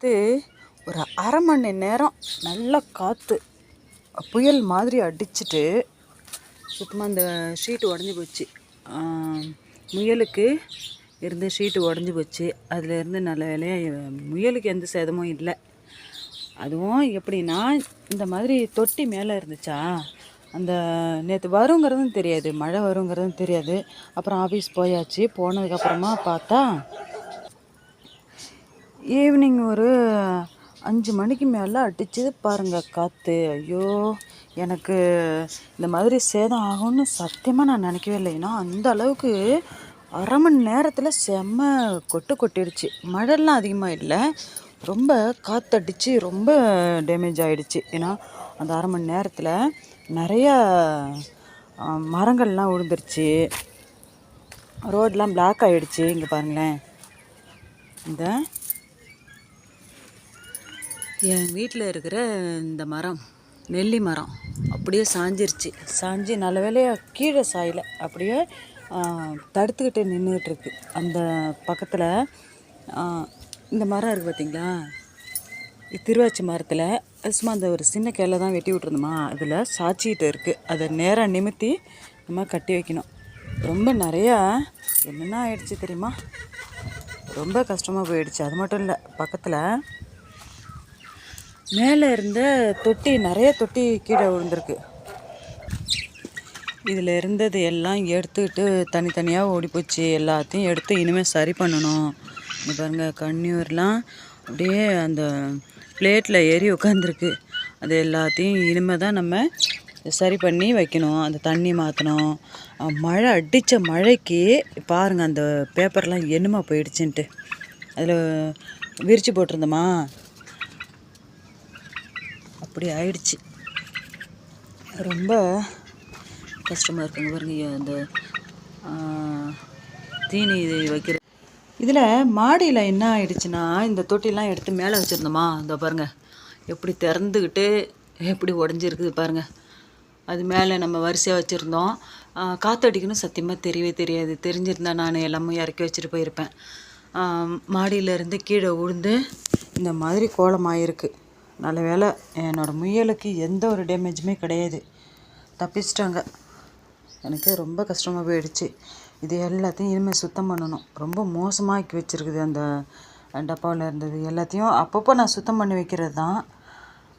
இது ஒரு அரை மணி நேரம் நல்லா காற்று புயல் மாதிரி அடிச்சுட்டு சுத்தமாக அந்த ஷீட்டு உடஞ்சி போச்சு. முயலுக்கு இருந்த ஷீட்டு உடஞ்சி போச்சு. அதுலேருந்து நல்ல வேலையாக முயலுக்கு எந்த சேதமும் இல்லை. அதுவும் எப்படின்னா இந்த மாதிரி தொட்டி மேலே இருந்துச்சா அந்த நேற்று வருங்கிறதும் தெரியாது மழை வருங்கிறதும் தெரியாது. அப்புறம் ஆஃபீஸ் போயாச்சு. போனதுக்கப்புறமா பார்த்தா ஈவினிங் ஒரு அஞ்சு மணிக்கு மேலே அடிச்சது பாருங்கள் காற்று ஐயோ எனக்கு இந்த மாதிரி சேதம் ஆகும்னு சத்தியமாக நான் நினைக்கவே இல்லை. ஏன்னா அந்த அளவுக்கு அரை மணி நேரத்தில் செம்ம கொட்டு கொட்டிடுச்சு. மழைலாம் அதிகமாக இல்லை ரொம்ப காற்றடிச்சு ரொம்ப டேமேஜ் ஆகிடுச்சு ஏன்னா அந்த அரை மணி நேரத்தில் நிறையா மரங்கள்லாம் விழுந்துருச்சு ரோடெலாம் பிளாக் ஆகிடுச்சு இங்கே பாருங்களேன். இந்த என் வீட்டில் இருக்கிற இந்த மரம் நெல்லி மரம் அப்படியே சாஞ்சிருச்சு. சாஞ்சு நல்ல வேலையாக கீழே சாயலை. அப்படியே தடுத்துக்கிட்டு நின்றுட்டுருக்கு அந்த பக்கத்தில் இந்த மரம் இருக்குது பார்த்தீங்களா திருவாச்சி மரத்தில் சும்மா அந்த ஒரு சின்ன கிளை தான் வெட்டி விட்ருந்தோமா அதில் சாய்ச்சிக்கிட்டு இருக்குது அதை நேராக நிமித்தி நம்ம கட்டி வைக்கணும். ரொம்ப நிறையா என்னென்ன ஆயிடுச்சு தெரியுமா? ரொம்ப கஷ்டமாக போயிடுச்சு. அது மட்டும் இல்லை பக்கத்தில் மேலே இருந்த தொட்டி நிறைய தொட்டி கீழே விழுந்திருக்கு. இதில் இருந்தது எல்லாம் எடுத்துக்கிட்டு தனித்தனியாக ஓடி போச்சு. எல்லாத்தையும் எடுத்து இனிமேல் சரி பண்ணணும். பாருங்கள் கண்ணியூர்லாம் அப்படியே அந்த பிளேட்டில் ஏறி உட்காந்துருக்கு அது எல்லாத்தையும் இனிமேல் தான் நம்ம சரி பண்ணி வைக்கணும். அந்த தண்ணி மாற்றணும் மழை அடித்த மழைக்கு பாருங்கள் அந்த பேப்பர்லாம் என்னமா போயிடுச்சுன்ட்டு. அதில் விரித்து போட்டிருந்தோமா? அப்படி ஆயிடுச்சு. ரொம்ப கஷ்டமாக இருக்குங்க பாருங்க அந்த தீனி இது வைக்கிற. இதில் மாடியில் என்ன ஆயிடுச்சுன்னா இந்த தொட்டிலாம் எடுத்து மேலே வச்சுருந்தோமா இந்த பாருங்க எப்படி திறந்துக்கிட்டு எப்படி உடஞ்சிருக்குது பாருங்க. அது மேலே நம்ம வரிசையாக வச்சுருந்தோம். காற்றடிக்கணும் சத்தியமாக தெரியவே தெரியாது. தெரிஞ்சிருந்தா நான் எல்லாமே இறக்கி வச்சுட்டு போயிருப்பேன். மாடியில இருந்து கீழே விழுந்து இந்த மாதிரி கோலமாயிருக்கு. நல்ல வேலை என்னோட முயலுக்கு எந்த ஒரு டேமேஜுமே கிடையாது. தப்பிச்சிட்டாங்க. எனக்கு ரொம்ப கஷ்டமாக போயிடுச்சு. இது எல்லாத்தையும் இனிமேல் சுத்தம் பண்ணணும். ரொம்ப மோசமாக்கி வச்சுருக்குது அந்த டப்பாவில் இருந்தது எல்லாத்தையும். அப்பப்போ நான் சுத்தம் பண்ணி வைக்கிறது தான்.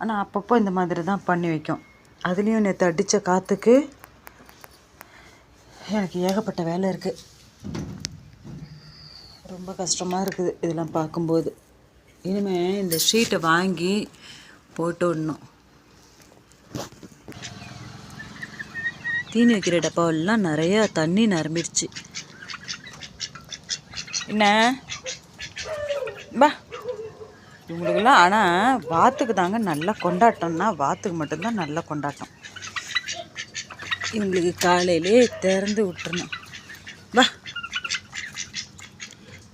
ஆனால் அப்பப்போ இந்த மாதிரி தான் பண்ணி வைக்கும். அதுலேயும் நேற்று அடித்த காற்றுக்கு எனக்கு ஏகப்பட்ட வேலை இருக்குது ரொம்ப கஷ்டமாக இருக்குது இதெல்லாம் பார்க்கும்போது. இனிமேல் இந்த ஷீட்டை வாங்கி போட்டு விடணும் தீனி வைக்கிற டப்பாவெல்லாம் நிறையா தண்ணி நிரம்பிடுச்சு. என்ன? பா இவங்களுக்கெல்லாம் ஆனால் வாத்துக்கு தாங்க நல்லா கொண்டாட்டம்னா வாத்துக்கு மட்டும்தான் நல்லா கொண்டாட்டம். இவங்களுக்கு காலையிலே திறந்து விட்டுருணும் வா.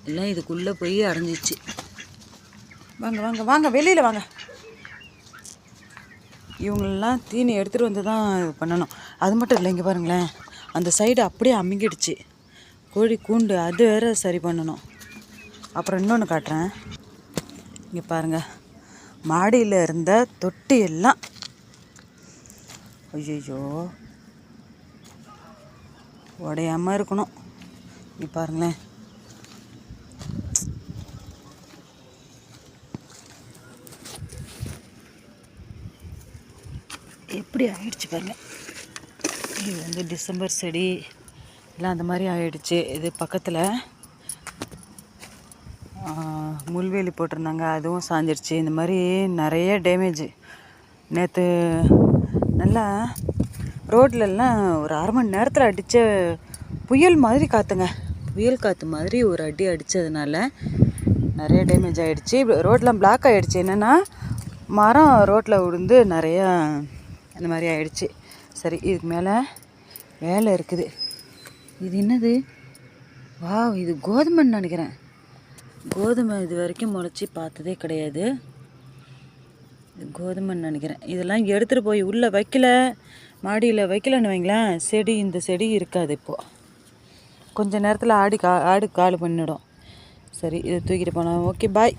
எல்லாம் இதுக்குள்ளே போய் அடைஞ்சிச்சு. வாங்க வாங்க வாங்க வெளியில் வாங்க. இவங்களெல்லாம் தீனி எடுத்துகிட்டு வந்து தான் இது பண்ணணும். அது மட்டும் இல்லை இங்கே பாருங்களேன். அந்த சைடு அப்படியே அமுங்கிடுச்சு. கோழி கூண்டு அது வேற சரி பண்ணணும். அப்புறம் இன்னொன்று காட்டுறேன். இங்கே பாருங்கள் மாடியில் இருந்த தொட்டி எல்லாம். ஐயோ உடையாமல் இருக்கணும். இங்கே பாருங்களேன். எப்படி ஆயிடுச்சு பாருங்க. இது வந்து டிசம்பர் செடி எல்லாம் அந்த மாதிரி ஆயிடுச்சு. இது பக்கத்தில் முள்வேலி போட்டிருந்தாங்க. அதுவும் சாஞ்சிருச்சு. இந்த மாதிரி நிறைய டேமேஜ் நேற்று நல்லா ரோட்லலாம் ஒரு அரை மணி நேரத்தில் அடித்த புயல் மாதிரி காற்றுங்க புயல் காற்று மாதிரி ஒரு அடி அடித்ததுனால நிறைய டேமேஜ் ஆகிடுச்சு ரோட்லாம் பிளாக் ஆகிடுச்சு என்னென்னா மரம் ரோட்டில் விழுந்து நிறையா அந்த மாதிரி ஆயிடுச்சு. சரி இதுக்கு மேலே வேலை இருக்குது. இது என்னது? வாவ் இது கோதுமைன்னு நினைக்கிறேன். கோதுமை இது வரைக்கும் முளைச்சி பார்த்ததே கிடையாது. இது கோதுமைன்னு நினைக்கிறேன். இதெல்லாம் எடுத்துகிட்டு போய் உள்ளே வைக்கல. மாடியில் வைக்கலன்னு வைங்களேன். செடி இந்த செடி இருக்காது இப்போது கொஞ்ச நேரத்தில் ஆடி கா ஆடு காலு பண்ணிடும். சரி இதை தூக்கிட்டு போனோம் ஓகே பாய்.